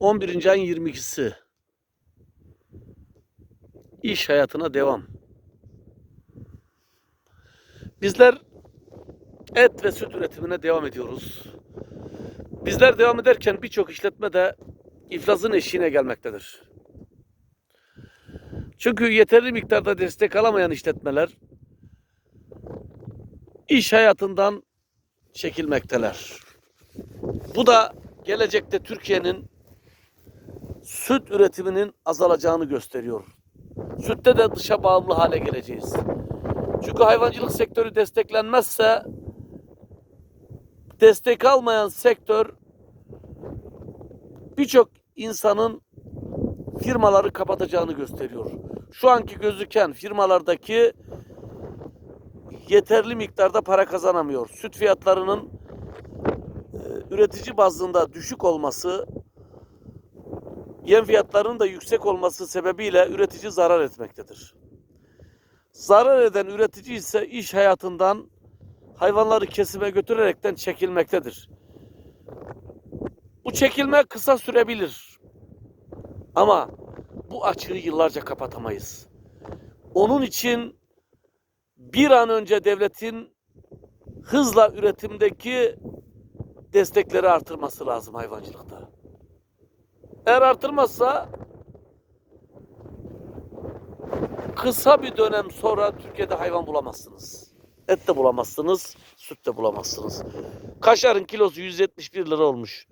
11. ayın 22'si. İş hayatına devam. Bizler et ve süt üretimine devam ediyoruz. Bizler devam ederken birçok işletme de iflasın eşiğine gelmektedir. Çünkü yeterli miktarda destek alamayan işletmeler iş hayatından çekilmekteler. Bu da gelecekte Türkiye'nin süt üretiminin azalacağını gösteriyor. Sütte de dışa bağımlı hale geleceğiz. Çünkü hayvancılık sektörü desteklenmezse destek almayan sektör birçok insanın firmaları kapatacağını gösteriyor. Şu anki gözüken firmalardaki yeterli miktarda para kazanamıyor. Süt fiyatlarının e, üretici bazında düşük olması, yem fiyatlarının da yüksek olması sebebiyle üretici zarar etmektedir. Zarar eden üretici ise iş hayatından hayvanları kesime götürerekten çekilmektedir. Bu çekilme kısa sürebilir. Ama bu açığı yıllarca kapatamayız. Onun için bir an önce devletin hızla üretimdeki destekleri artırması lazım hayvancılıkta. Eğer artırmazsa kısa bir dönem sonra Türkiye'de hayvan bulamazsınız. Et de bulamazsınız, süt de bulamazsınız. Kaşarın kilosu 171 lira olmuş.